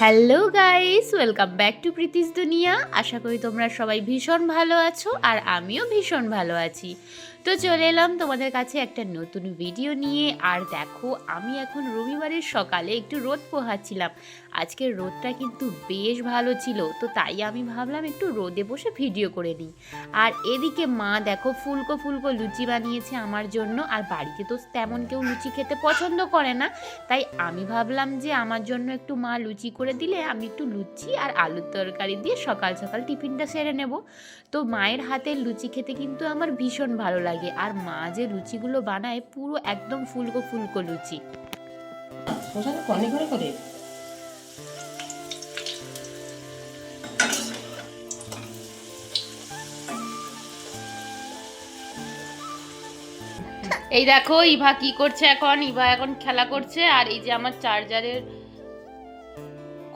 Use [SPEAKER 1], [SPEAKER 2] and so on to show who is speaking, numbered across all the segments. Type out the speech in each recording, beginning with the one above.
[SPEAKER 1] Hello guys, welcome back to Preeti's দুনিয়া। আশা করি তোমরা সবাই ভীষণ ভালো আছো আর আমিও ভীষণ ভালো আছি। তো চলে এলাম তোমাদের কাছে একটা নতুন ভিডিও নিয়ে। আর দেখো, আমি এখন রবিবারের সকালে একটু রোদ পোহাচ্ছিলাম। আজকের রোদটা কিন্তু বেশ ভালো ছিল, তো তাই আমি ভাবলাম একটু রোদে বসে ভিডিও করে নিই। আর এদিকে মা দেখো, ফুলকো ফুলকো লুচি বানিয়েছে আমার জন্য। আর বাড়িতে তো তেমন কেউ লুচি খেতে পছন্দ করে না। তাই আমি ভাবলাম যে আমার জন্য একটু মা লুচি করে দিলে আমি একটু লুচি আর আলুর তরকারি দিয়ে সকাল সকাল টিফিনটা সেরে নেব। তো মায়ের হাতের লুচি খেতে কিন্তু আমার ভীষণ ভালো লাগে আর মা যে লুচিগুলো বানায় পুরো একদম ফুলকো ফুলকো লুচি।
[SPEAKER 2] করে
[SPEAKER 1] এই দেখো ইভা কি করছে এখন? ইভা এখন খেলা করছে আর এই যে আমার চার্জারের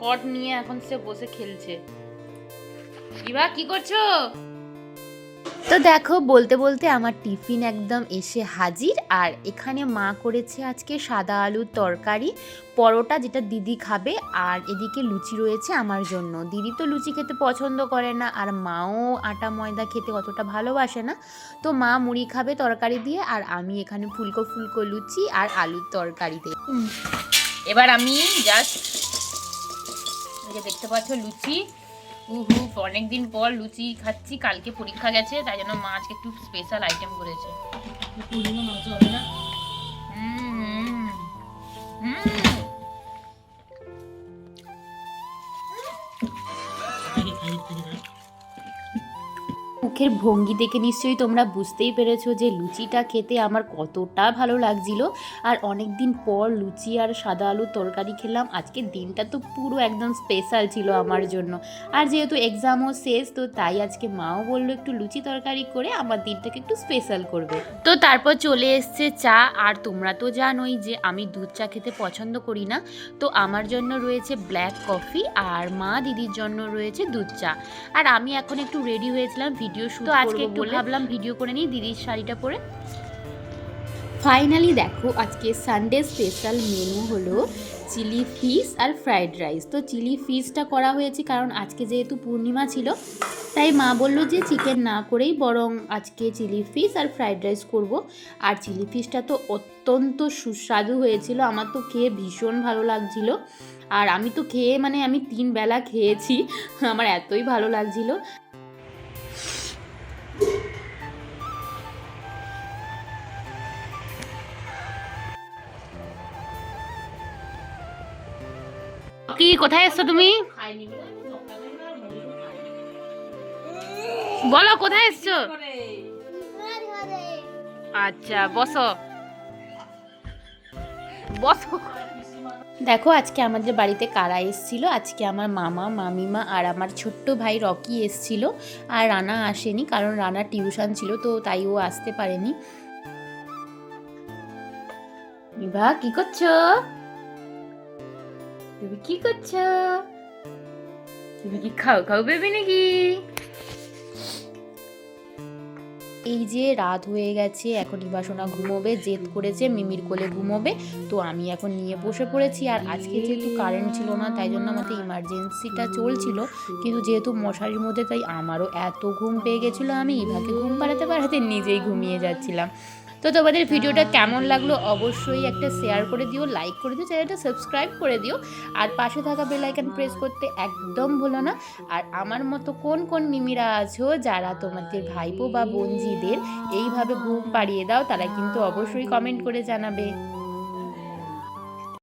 [SPEAKER 1] কর্ড নিয়ে এখন সে বসে খেলছে। ইভা কি করছ? তো দেখো, বলতে বলতে আমার টিফিন একদম এসে হাজির। আর এখানে মা করেছে আজকে সাদা আলুর তরকারি, পরোটা যেটা দিদি খাবে, আর এদিকে লুচি রয়েছে আমার জন্য। দিদি তো লুচি খেতে পছন্দ করে না, আর মাও আটা ময়দা খেতে অতটা ভালোবাসে না। তো মা মুড়ি খাবে তরকারি দিয়ে, আর আমি এখানে ফুলকো ফুলকো লুচি আর আলুর তরকারি দিয়ে। এবার আমি জাস্ট দেখতে পাচ্ছ লুচি উহু অনেকদিন পর লুচি খাচ্ছি কালকে পরীক্ষা গেছে তাই জন্য মা আজকে একটু স্পেশাল আইটেম করেছে। হুম হুম। মুখের ভঙ্গি দেখে নিশ্চয়ই তোমরা বুঝতেই পেরেছ যে লুচিটা খেতে আমার কতটা ভালো লাগছিল। আর অনেক দিন পর লুচি আর সাদা আলুর তরকারি খেলাম। আজকের দিনটা তো পুরো একদম স্পেশাল ছিল আমার জন্য। আর যেহেতু এক্সামও শেষ, তো তাই আজকে মাও বলল একটু লুচি তরকারি করে আমার দিনটাকে একটু স্পেশাল করবে। তো তারপর চলে এসছে চা। আর তোমরা তো জানোই যে আমি দুধ চা খেতে পছন্দ করি না। তো আমার জন্য রয়েছে ব্ল্যাক কফি আর মা দিদির জন্য রয়েছে দুধ চা। আর আমি এখন একটু রেডি হয়েছিলাম ভিডিও শুট তো আজকে একটু ভাবলাম ভিডিও করে নিই দিদির শাড়িটা পরে। ফাইনালি দেখো আজকে সানডে স্পেশাল মেনু হলো চিলি ফিশ আর ফ্রাইড রাইস তো চিলি ফিশটা করা হয়েছে কারণ আজকে যেহেতু পূর্ণিমা ছিল তাই মা বলল যে চিকেন না করেই বরং আজকে চিলি ফিশ আর ফ্রাইড রাইস করব। আর চিলি ফিশটা তো অত্যন্ত সুস্বাদু হয়েছিল আমার তো খেয়ে ভীষণ ভালো লাগছিল। আর আমি তো খেয়ে মানে আমি তিন বেলা খেয়েছি আমার এতই ভালো লাগছিল। কি, কোথায় এসছো তুমি?
[SPEAKER 2] বলো,
[SPEAKER 1] কোথায় এসছো? আচ্ছা বসো। বসো। দেখো, আজকে আমাদের বাড়িতে কারা এসছিল? আজকে আমার মামা, মামিমা আর আমার ছোট্ট ভাই রকি এসছিল আর রানা আসেনি কারণ রানা টিউশন ছিল, তো তাই ও আসতে পারেনি। বিভা কি করছ? তুমি কি করছ তুমি কি খাও খাও বেবি নাকি এই যে রাত হয়ে গেছে, এখন ইবাসনা ঘুমোবে, জেদ করেছে, মিমির কোলে ঘুমোবে, তো আমি এখন নিয়ে বসে পড়েছি। আর আজকে যেহেতু কারেন্ট ছিল না, তাই জন্য আমাদের ইমার্জেন্সিটা চলছিল। কিন্তু যেহেতু মশারির মধ্যে, তাই আমারও এত ঘুম পেয়ে গেছিল আমি ইভাকে ঘুম পাড়াতে পাড়াতে নিজেই ঘুমিয়ে যাচ্ছিলাম। তো তোমাদের ভিডিওটা কেমন লাগল অবশ্যই একটা শেয়ার করে দিও লাইক করে দিও চ্যানেলটা সাবস্ক্রাইব করে দিও। আর পাশে থাকা বেল আইকন প্রেস করতে একদম ভুলো না। আর আমার মতো কোন কোন মিমিরা আছো যারা তোমাদের ভাইপো বা বোনজিদের এইভাবে ঘুম পাড়িয়ে দাও, তারা কিন্তু অবশ্যই কমেন্ট করে জানাবে।